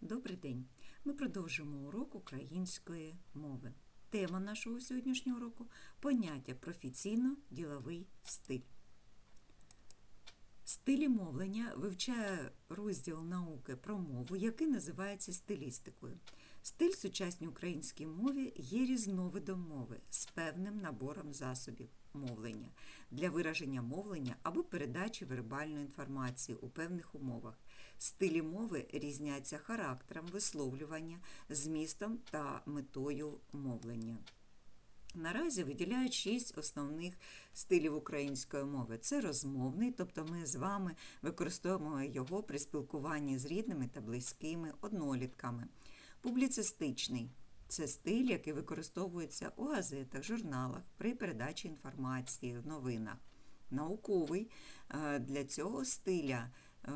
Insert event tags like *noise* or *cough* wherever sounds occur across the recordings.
Добрий день! Ми продовжуємо урок української мови. Тема нашого сьогоднішнього уроку поняття професійно-діловий стиль. Стилі мовлення вивчає розділ науки про мову, який називається стилістикою. Стиль сучасній українській мові є різновидом мови з певним набором засобів мовлення для вираження мовлення або передачі вербальної інформації у певних умовах. Стилі мови різняться характером висловлювання, змістом та метою мовлення. Наразі виділяють шість основних стилів української мови. Це розмовний, тобто ми з вами використовуємо його при спілкуванні з рідними та близькими однолітками. Публіцистичний це стиль, який використовується у газетах, журналах при передачі інформації в новинах. Науковий е, для цього стиля е,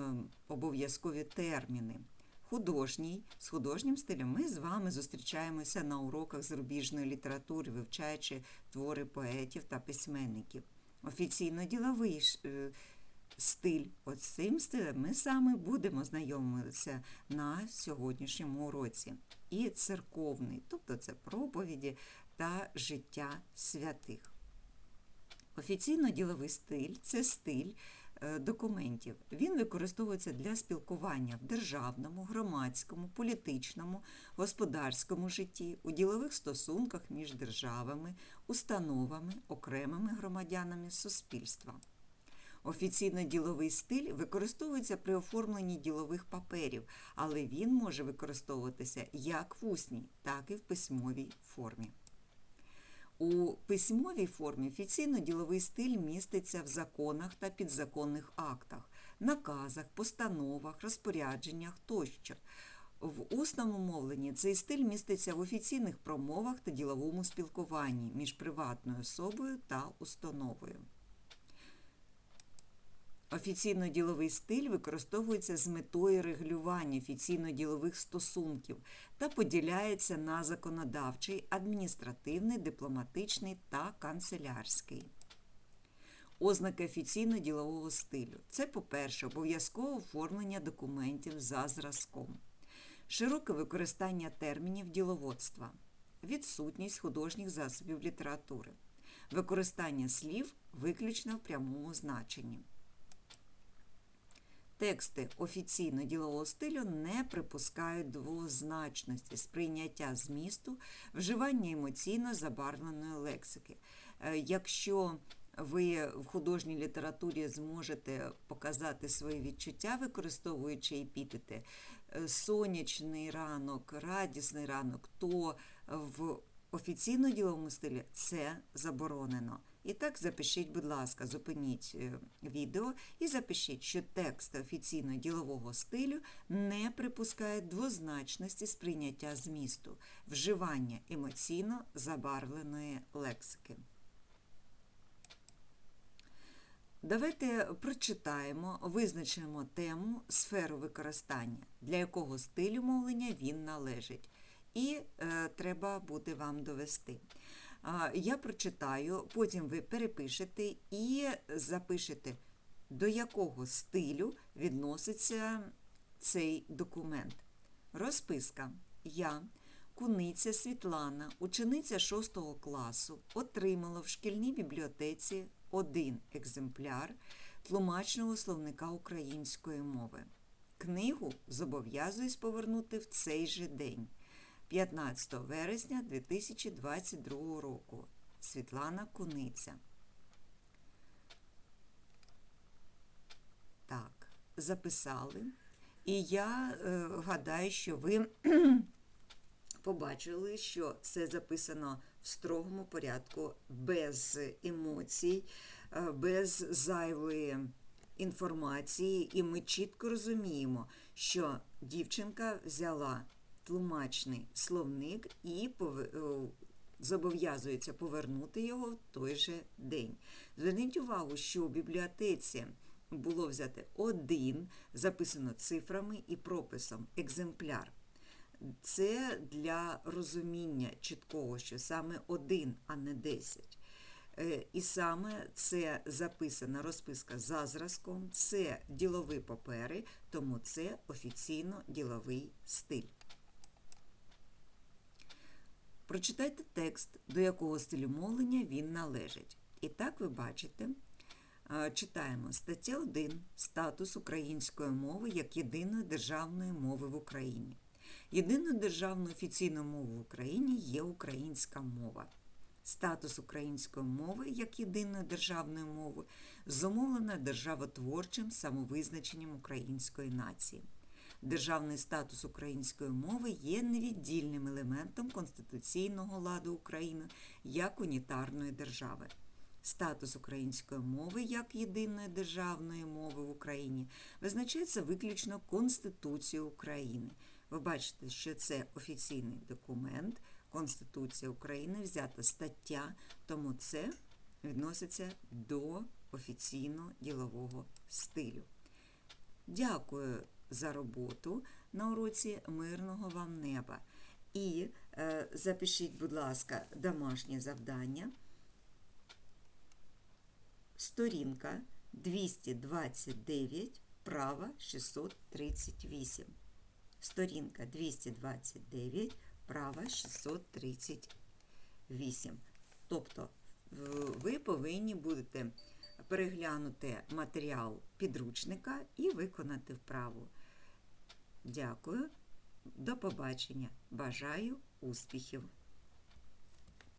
обов'язкові терміни. Художній з художнім стилем ми з вами зустрічаємося на уроках зарубіжної літератури, вивчаючи твори поетів та письменників. Офіційно-діловий е, стиль. От цим стилем ми саме будемо знайомитися на сьогоднішньому уроці. І церковний, тобто це проповіді та життя святих. Офіційно-діловий стиль це стиль документів. Він використовується для спілкування в державному, громадському, політичному, господарському житті, у ділових стосунках між державами, установами, окремими громадянами суспільства. Офіційно-діловий стиль використовується при оформленні ділових паперів, але він може використовуватися як в усній, так і в письмовій формі. У письмовій формі офіційно-діловий стиль міститься в законах та підзаконних актах, наказах, постановах, розпорядженнях тощо. В усному мовленні цей стиль міститься в офіційних промовах та діловому спілкуванні між приватною особою та установою. Офіційно-діловий стиль використовується з метою регулювання офіційно-ділових стосунків та поділяється на законодавчий, адміністративний, дипломатичний та канцелярський. Ознаки офіційно-ділового стилю це, по-перше, обов'язкове оформлення документів за зразком, широке використання термінів діловодства, відсутність художніх засобів літератури, використання слів виключно в прямому значенні. Тексти офіційно-ділового стилю не припускають двозначності, сприйняття змісту, вживання емоційно забарвленої лексики. Якщо ви в художній літературі зможете показати свої відчуття, використовуючи епітети сонячний ранок, радісний ранок, то в офіційно-діловому стилі це заборонено. І так запишіть, будь ласка, зупиніть відео і запишіть, що текст офіційно-ділового стилю не припускає двозначності сприйняття змісту, вживання емоційно забарвленої лексики. Давайте прочитаємо, визначимо тему сферу використання, для якого стилю мовлення він належить. І е, треба буде вам довести. Я прочитаю, потім ви перепишете і запишете, до якого стилю відноситься цей документ. Розписка. Я, Куниця Світлана, учениця 6 класу, отримала в шкільній бібліотеці один екземпляр тлумачного словника української мови. Книгу зобов'язуюсь повернути в цей же день. 15 вересня 2022 року. Світлана Куниця. Так, записали. І я е, гадаю, що ви *clears throat* побачили, що це записано в строгому порядку, без емоцій, е, без зайвої інформації, і ми чітко розуміємо, що дівчинка взяла тлумачний словник і зобов'язується повернути його в той же день. Зверніть увагу, що в бібліотеці було взяти один, записано цифрами і прописом екземпляр. Це для розуміння чіткого, що саме один, а не десять. Е, І саме це записана розписка за зразком, це ділові папери, тому це офіційно діловий стиль. Прочитайте текст, до якого стилю мовлення він належить. І так ви бачите, читаємо стаття 1 Статус української мови як єдиної державної мови в Україні. Єдиною державною офіційною мовою в Україні є українська мова. Статус української мови як єдиної державної мови зумовлено державотворчим самовизначенням української нації. Державний статус української мови є невіддільним елементом конституційного ладу України як унітарної держави. Статус української мови як єдиної державної мови в Україні визначається виключно Конституцією України. Ви бачите, що це офіційний документ, Конституція України, взята стаття, тому це відноситься до офіційно-ділового стилю. Дякую за роботу на уроці мирного вам неба. І е, запишіть, будь ласка, домашнє завдання. Сторінка 229, права 638. Сторінка 229, права 638. Тобто ви повинні будете переглянути матеріал підручника і виконати вправу. Дякую. До побачення. Бажаю успіхів!